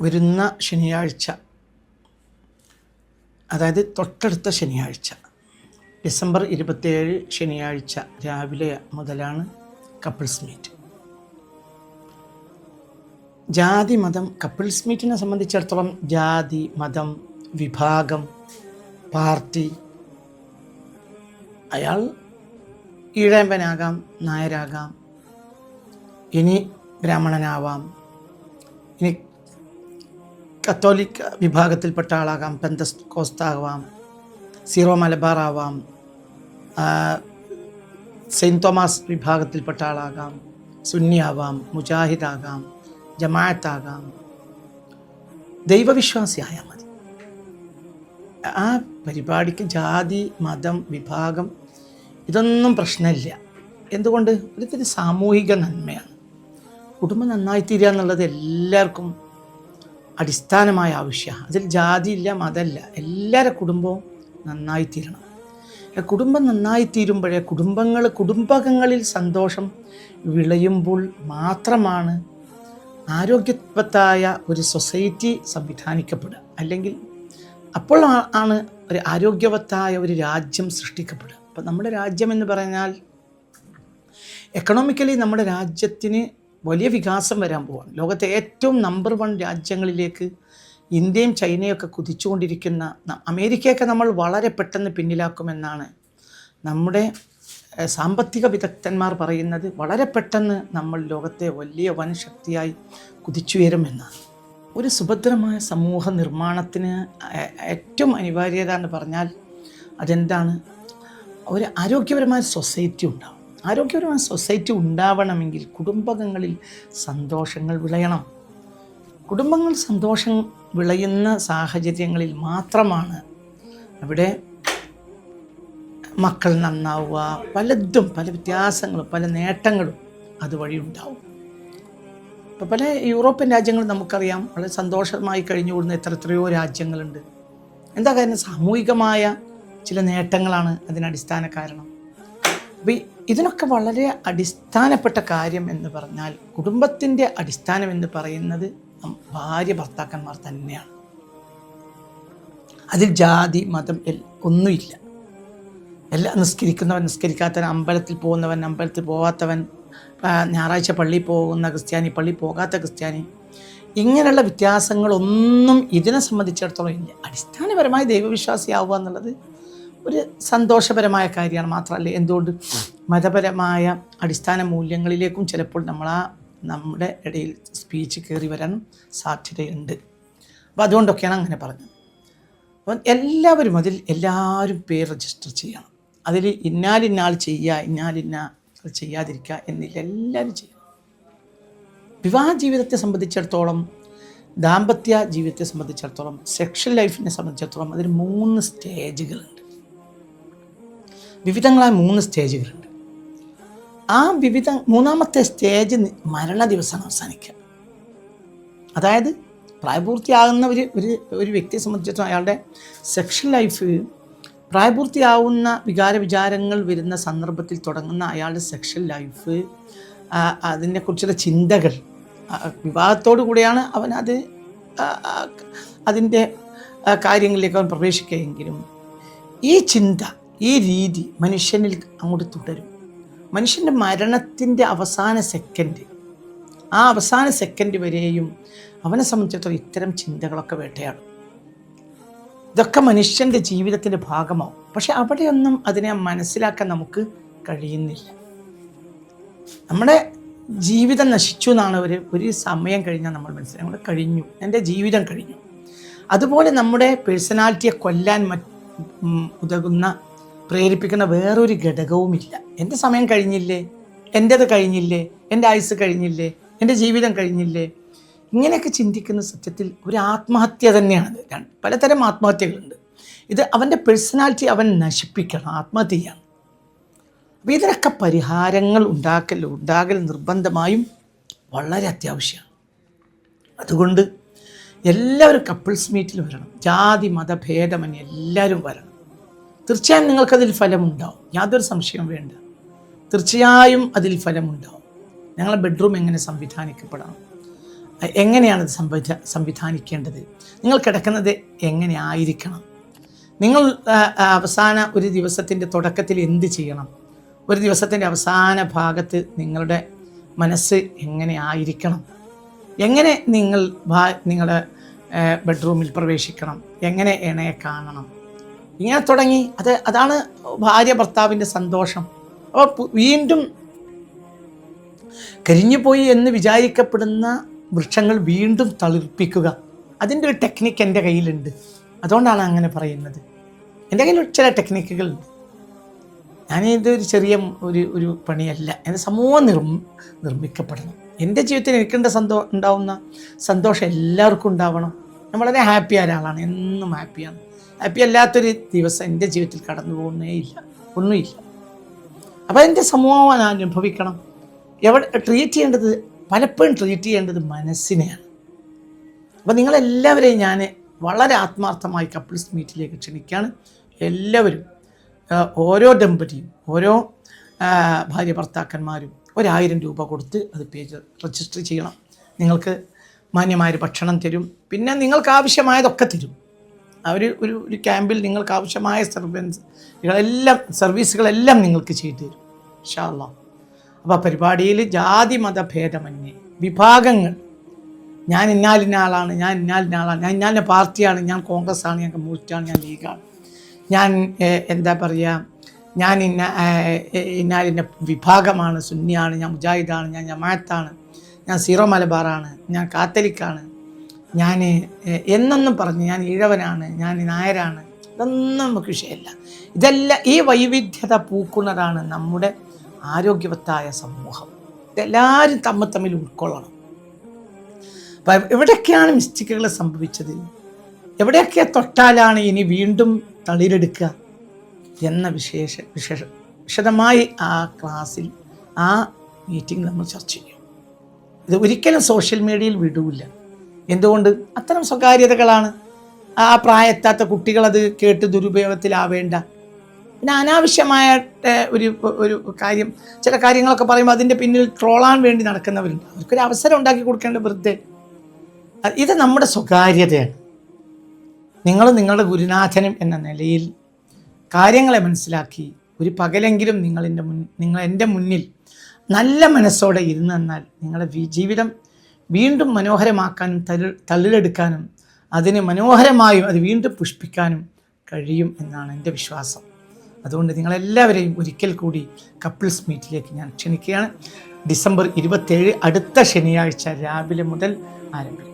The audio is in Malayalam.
വരുന്ന ശനിയാഴ്ച അതായത് തൊട്ടടുത്ത ശനിയാഴ്ച ഡിസംബർ ഇരുപത്തിയേഴ് ശനിയാഴ്ച രാവിലെ മുതലാണ് കപ്പിൾസ് മീറ്റ് ജാതി മതം കപ്പിൾസ് മീറ്റിനെ സംബന്ധിച്ചിടത്തോളം ജാതി മതം വിഭാഗം പാർട്ടി അയാൾ ഈഴമ്പനാകാം നായരാകാം ഇനി ബ്രാഹ്മണനാവാം ഇനി കത്തോലിക്ക വിഭാഗത്തിൽപ്പെട്ട ആളാകാം പെന്തസ് കോസ്താകാം സീറോ മലബാർ ആവാം സെയിന്റ് തോമസ് വിഭാഗത്തിൽപ്പെട്ട ആളാകാം സുന്നിയാവാം മുജാഹിദാകാം ജമാഅത്താകാം. ദൈവവിശ്വാസിയായാൽ മതി. ആ പരിപാടിക്ക് ജാതി മതം വിഭാഗം ഇതൊന്നും പ്രശ്നമില്ല. എന്തുകൊണ്ട്? ഒരിത്തിരി സാമൂഹിക നന്മയാണ്. കുടുംബം നന്നായി തീരുക എന്നുള്ളത് എല്ലാവർക്കും അടിസ്ഥാനമായ ആവശ്യമാണ് അതിൽ ജാതിയില്ല മതമില്ല. എല്ലാവരുടെ കുടുംബവും നന്നായി തീരണം. കുടുംബം നന്നായി തീരുമ്പോഴേ കുടുംബങ്ങൾ കുടുംബകങ്ങളിൽ സന്തോഷം വിളയുമ്പോൾ മാത്രമാണ് ആരോഗ്യവത്തായ ഒരു സൊസൈറ്റി സംവിധാനിക്കപ്പെടുക. അല്ലെങ്കിൽ അപ്പോൾ ആണ് ഒരു ആരോഗ്യവത്തായ ഒരു രാജ്യം സൃഷ്ടിക്കപ്പെടുക. അപ്പം നമ്മുടെ രാജ്യം എന്ന് പറഞ്ഞാൽ എക്കണോമിക്കലി നമ്മുടെ രാജ്യത്തിന് വലിയ വികാസം വരാൻ പോവാണ്. ലോകത്തെ ഏറ്റവും നമ്പർ വൺ രാജ്യങ്ങളിലേക്ക് ഇന്ത്യയും ചൈനയൊക്കെ കുതിച്ചുകൊണ്ടിരിക്കുന്ന അമേരിക്കയൊക്കെ നമ്മൾ വളരെ പെട്ടെന്ന് പിന്നിലാക്കുമെന്നാണ് നമ്മുടെ സാമ്പത്തിക വിദഗ്ധന്മാർ പറയുന്നത്. വളരെ പെട്ടെന്ന് നമ്മൾ ലോകത്തെ വലിയ വൻ ശക്തിയായി കുതിച്ചുയരുമെന്നാണ്. ഒരു സുഭദ്രമായ സമൂഹ നിർമ്മാണത്തിന് ഏറ്റവും അനിവാര്യത എന്ന് പറഞ്ഞാൽ അതെന്താണ്? ഒരു ആരോഗ്യപരമായ സൊസൈറ്റി ഉണ്ടാവും ആരോഗ്യപരമായ സൊസൈറ്റി ഉണ്ടാവണമെങ്കിൽ കുടുംബങ്ങളിൽ സന്തോഷങ്ങൾ വിളയണം. കുടുംബങ്ങൾ സന്തോഷം വിളയുന്ന സാഹചര്യങ്ങളിൽ മാത്രമാണ് അവിടെ മക്കൾ നന്നാവുക പലതും പല വ്യത്യാസങ്ങളും പല നേട്ടങ്ങളും അതുവഴി ഉണ്ടാവും. ഇപ്പോൾ പല യൂറോപ്യൻ രാജ്യങ്ങൾ നമുക്കറിയാം വളരെ സന്തോഷമായി കഴിഞ്ഞുകൂടുന്ന എത്ര എത്രയോ രാജ്യങ്ങളുണ്ട്. എന്താ കാരണം സാമൂഹികമായ ചില നേട്ടങ്ങളാണ് അതിന് അടിസ്ഥാന കാരണം. അപ്പോൾ ഇതിനൊക്കെ വളരെ അടിസ്ഥാനപ്പെട്ട കാര്യം എന്ന് പറഞ്ഞാൽ കുടുംബത്തിന്റെ അടിസ്ഥാനം എന്ന് പറയുന്നത് ഭാര്യ ഭർത്താക്കന്മാർ തന്നെയാണ്. അതിൽ ജാതി മതം ഒന്നുമില്ല. എല്ലാം നിസ്കരിക്കുന്നവൻ നിസ്കരിക്കാത്തവൻ അമ്പലത്തിൽ പോകുന്നവൻ അമ്പലത്തിൽ പോകാത്തവൻ ഞായറാഴ്ച പള്ളിയിൽ പോകുന്ന ക്രിസ്ത്യാനി പള്ളി പോകാത്ത ക്രിസ്ത്യാനി ഇങ്ങനെയുള്ള വ്യത്യാസങ്ങളൊന്നും ഇതിനെ സംബന്ധിച്ചിടത്തോളം ഇല്ല. അടിസ്ഥാനപരമായി ദൈവവിശ്വാസിയാവുക എന്നുള്ളത് ഒരു സന്തോഷപരമായ കാര്യമാണ് മാത്രമല്ല. എന്തുകൊണ്ട്? മതപരമായ അടിസ്ഥാന മൂല്യങ്ങളിലേക്കും ചിലപ്പോൾ നമ്മൾ ആ നമ്മുടെ ഇടയിൽ സ്പീച്ച് കയറി വരാൻ സാധ്യതയുണ്ട്. അപ്പോൾ അതുകൊണ്ടൊക്കെയാണ് അങ്ങനെ പറഞ്ഞത്. അപ്പം എല്ലാവരും അതിൽ എല്ലാവരും പേര് രജിസ്റ്റർ ചെയ്യണം. അതിൽ ഇന്നാലിന്നാൾ ചെയ്യുക ഇന്നാലിന്ന ചെയ്യാതിരിക്കുക എന്നില്ല എല്ലാവരും ചെയ്യണം. വിവാഹ ജീവിതത്തെ സംബന്ധിച്ചിടത്തോളം ദാമ്പത്യ ജീവിതത്തെ സംബന്ധിച്ചിടത്തോളം സെക്ഷൽ ലൈഫിനെ സംബന്ധിച്ചിടത്തോളം അതിന് മൂന്ന് സ്റ്റേജുകളുണ്ട് വിവിധങ്ങളായ മൂന്ന് സ്റ്റേജുകളുണ്ട് ആ വിവിധ മൂന്നാമത്തെ സ്റ്റേജ് മരണ ദിവസമാണ് അവസാനിക്കുക. അതായത് പ്രായപൂർത്തിയാകുന്ന ഒരു ഒരു ഒരു വ്യക്തിയെ സംബന്ധിച്ചിടത്തോളം അയാളുടെ സെക്ഷൽ ലൈഫ് പ്രായപൂർത്തിയാവുന്ന വികാര വിചാരങ്ങൾ വരുന്ന സന്ദർഭത്തിൽ തുടങ്ങുന്ന അയാളുടെ സെക്ഷൽ ലൈഫ് അതിനെക്കുറിച്ചുള്ള ചിന്തകൾ വിവാഹത്തോടു കൂടിയാണ് അവൻ അത് അതിന്റെ കാര്യങ്ങളിലേക്ക് അവൻ പ്രവേശിക്കുകയെങ്കിലും ഈ ചിന്ത ഈ രീതി മനുഷ്യനിൽ അങ്ങോട്ട് തുടരും. മനുഷ്യന്റെ മരണത്തിന്റെ അവസാന സെക്കൻഡ് ആ അവസാന സെക്കൻഡ് വരെയും അവനെ സംബന്ധിച്ചിടത്തോളം ഇത്തരം ചിന്തകളൊക്കെ വേട്ടയാണ് ഇതൊക്കെ മനുഷ്യന്റെ ജീവിതത്തിന്റെ ഭാഗമാവും. പക്ഷെ അവിടെയൊന്നും അതിനെ മനസ്സിലാക്കാൻ നമുക്ക് കഴിയുന്നില്ല. നമ്മുടെ ജീവിതം നശിച്ചു എന്നാണ് ഒരു ഒരു സമയം കഴിഞ്ഞാൽ നമ്മൾ മനസ്സിലാക്കുന്നത് നമ്മൾ കഴിഞ്ഞു. എന്റെ ജീവിതം കഴിഞ്ഞു. അതുപോലെ നമ്മുടെ പേഴ്സണാലിറ്റിയെ കൊല്ലാൻ ഉതകുന്ന പ്രേരിപ്പിക്കുന്ന വേറൊരു ഘടകവുമില്ല. എന്റെ സമയം കഴിഞ്ഞില്ലേ? എന്റേത് കഴിഞ്ഞില്ലേ? എന്റെ ആയുസ് കഴിഞ്ഞില്ലേ? എന്റെ ജീവിതം കഴിഞ്ഞില്ലേ? ഇങ്ങനെയൊക്കെ ചിന്തിക്കുന്ന സത്യത്തിൽ ഒരു ആത്മഹത്യ തന്നെയാണ്. പലതരം ആത്മഹത്യകളുണ്ട്. ഇത് അവന്റെ പേഴ്സണാലിറ്റി അവൻ നശിപ്പിക്കണം ആത്മഹത്യയാണ്. അപ്പോൾ ഇതിനൊക്കെ പരിഹാരങ്ങൾ ഉണ്ടാക്കൽ ഉണ്ടാകൽ നിർബന്ധമായും വളരെ അത്യാവശ്യമാണ്. അതുകൊണ്ട് എല്ലാവരും കപ്പിൾസ് മീറ്റിൽ വരണം. ജാതി മതഭേദമന്യേ എല്ലാവരും വരണം. തീർച്ചയായും നിങ്ങൾക്കതിൽ ഫലമുണ്ടാവും. യാതൊരു സംശയവും വേണ്ട. തീർച്ചയായും അതിൽ ഫലമുണ്ടാവും. ഞങ്ങളെ ബെഡ്റൂം എങ്ങനെ സംവിധാനിക്കപ്പെടണം? എങ്ങനെയാണ് അത് സംവിധ സംവിധാനിക്കേണ്ടത്? നിങ്ങൾ കിടക്കുന്നത് എങ്ങനെ ആയിരിക്കണം നിങ്ങൾ അവസാന ഒരു ദിവസത്തിന്റെ തുടക്കത്തിൽ എന്ത് ചെയ്യണം? ഒരു ദിവസത്തിന്റെ അവസാന ഭാഗത്ത് നിങ്ങളുടെ മനസ്സ് എങ്ങനെ ആയിരിക്കണം? എങ്ങനെ നിങ്ങൾ നിങ്ങളുടെ ബെഡ്റൂമിൽ പ്രവേശിക്കണം? എങ്ങനെ ഇണയെ കാണണം? ഇങ്ങനെ തുടങ്ങി. അത് അതാണ് ഭാര്യ ഭർത്താവിന്റെ സന്തോഷം. അപ്പോൾ വീണ്ടും കരിഞ്ഞുപോയി എന്ന് വിചാരിക്കപ്പെടുന്ന വൃക്ഷങ്ങൾ വീണ്ടും തളിർപ്പിക്കുക. അതിന്റെ ഒരു ടെക്നിക്ക് എന്റെ കയ്യിലുണ്ട്. അതുകൊണ്ടാണ് അങ്ങനെ പറയുന്നത്. എന്റെ കയ്യിൽ ചില ടെക്നിക്കുകളുണ്ട് ഒരു ചെറിയ ഒരു ഒരു പണിയല്ല. എന്റെ സമൂഹം നിർ നിർമ്മിക്കപ്പെടണം. എന്റെ ജീവിതത്തിൽ എനിക്കുണ്ട സന്തോഷം ഉണ്ടാവുന്ന സന്തോഷം എല്ലാവർക്കും ഉണ്ടാവണം. ഞാൻ വളരെ ഹാപ്പിയായ ഒരാളാണ്. എന്നും ഹാപ്പിയാണ് ഹാപ്പി അല്ലാത്തൊരു ദിവസം എന്റെ ജീവിതത്തിൽ കടന്നു പോകുന്നേ ഇല്ല. ഒന്നുമില്ല. അപ്പോൾ എന്റെ സമൂഹം ഞാൻ അനുഭവിക്കണം. എവിടെ ട്രീറ്റ് ചെയ്യേണ്ടത് പലപ്പോഴും ട്രീറ്റ് ചെയ്യേണ്ടത് മനസ്സിനെയാണ്. അപ്പോൾ നിങ്ങളെല്ലാവരെയും ഞാൻ വളരെ ആത്മാർത്ഥമായി കപ്പിൾസ് മീറ്റിലേക്ക് ക്ഷണിക്കുകയാണ്. എല്ലാവരും ഓരോ ദമ്പതിയും ഓരോ ഭാര്യ ഭർത്താക്കന്മാരും ഒരായിരം രൂപ കൊടുത്ത് അത് പേജ് രജിസ്റ്റർ ചെയ്യണം. നിങ്ങൾക്ക് മാന്യമായൊരു ഭക്ഷണം തരും. പിന്നെ നിങ്ങൾക്ക് ആവശ്യമായതൊക്കെ തരും. അവർ ഒരു ഒരു ക്യാമ്പിൽ നിങ്ങൾക്ക് ആവശ്യമായ സർവൻസ് സർവീസുകളെല്ലാം സർവീസുകളെല്ലാം നിങ്ങൾക്ക് ചെയ്തു തരും. അള്ളാഹ് അപ്പോൾ പരിപാടിയിൽ ജാതി മത ഭേദമന്യേ വിഭാഗങ്ങൾ. ഞാൻ ഇന്നാലിന്ന ആളാണ് ഞാൻ ഇന്നാലിന്ന ആളാണ് ഞാൻ ഇന്നാലിന്റെ പാർട്ടിയാണ് ഞാൻ കോൺഗ്രസ് ആണ് ഞാൻ കമ്മ്യൂണിസ്റ്റാണ് ഞാൻ ലീഗാണ്. ഞാൻ എന്താ പറയുക ഞാൻ ഇന്ന ഇന്നാലിന്റെ വിഭാഗമാണ് സുന്നിയാണ് ഞാൻ മുജാഹിദാണ് ഞാൻ ജമാഅത്താണ് ഞാൻ സീറോ മലബാറാണ് ഞാൻ കാത്തലിക്കാണ് ഞാൻ എന്നൊന്നും പറഞ്ഞ് ഞാൻ ഇഴവനാണ് ഞാൻ നായരാണ് ഇതൊന്നും നമുക്ക് വിഷയമല്ല. ഇതെല്ലാം ഈ വൈവിധ്യത പൂക്കുന്നതാണ് നമ്മുടെ ആരോഗ്യവത്തായ സമൂഹം. ഇതെല്ലാവരും തമ്മിൽ തമ്മിൽ ഉൾക്കൊള്ളണം. അപ്പം എവിടെയൊക്കെയാണ് മിസ്റ്റേക്കുകൾ സംഭവിച്ചത്? എവിടെയൊക്കെ തൊട്ടാലാണ് ഇനി വീണ്ടും തളിരെടുക്കുക എന്ന വിശേഷ വിശേഷ വിശദമായി ആ ക്ലാസ്സിൽ ആ മീറ്റിംഗ് നമ്മൾ ചർച്ച ചെയ്യും. ഇത് ഒരിക്കലും സോഷ്യൽ മീഡിയയിൽ വിടൂല. എന്തുകൊണ്ട്? അത്തരം സ്വകാര്യതകളാണ്. ആ പ്രായത്താത്ത കുട്ടികളത് കേട്ട് ദുരുപയോഗത്തിലാവേണ്ട. പിന്നെ അനാവശ്യമായ ഒരു ഒരു കാര്യം ചില കാര്യങ്ങളൊക്കെ പറയുമ്പോൾ അതിന്റെ പിന്നിൽ ട്രോളാൻ വേണ്ടി നടക്കുന്നവരുണ്ട്. അവർക്കൊരു അവസരം ഉണ്ടാക്കി കൊടുക്കേണ്ട വെറുതെ. ഇത് നമ്മുടെ സ്വകാര്യതയാണ്. നിങ്ങൾ നിങ്ങളുടെ ഗുരുനാഥനും എന്ന നിലയിൽ കാര്യങ്ങളെ മനസ്സിലാക്കി ഒരു പകലെങ്കിലും നിങ്ങളെന്റെ മുൻ നിങ്ങൾ എന്റെ മുന്നിൽ നല്ല മനസ്സോടെ ഇരുന്നെന്നാൽ നിങ്ങളുടെ ജീവിതം വീണ്ടും മനോഹരമാക്കാനും തളി തള്ളിലെടുക്കാനും അതിനെ മനോഹരമായും അത് വീണ്ടും പുഷ്പിക്കാനും കഴിയും എന്നാണ് എന്റെ വിശ്വാസം. അതുകൊണ്ട് നിങ്ങളെല്ലാവരെയും ഒരിക്കൽ കൂടി കപ്പിൾസ് മീറ്റിലേക്ക് ഞാൻ ക്ഷണിക്കുകയാണ്. ഡിസംബർ ഇരുപത്തേഴ് അടുത്ത ശനിയാഴ്ച രാവിലെ മുതൽ ആരംഭിക്കും.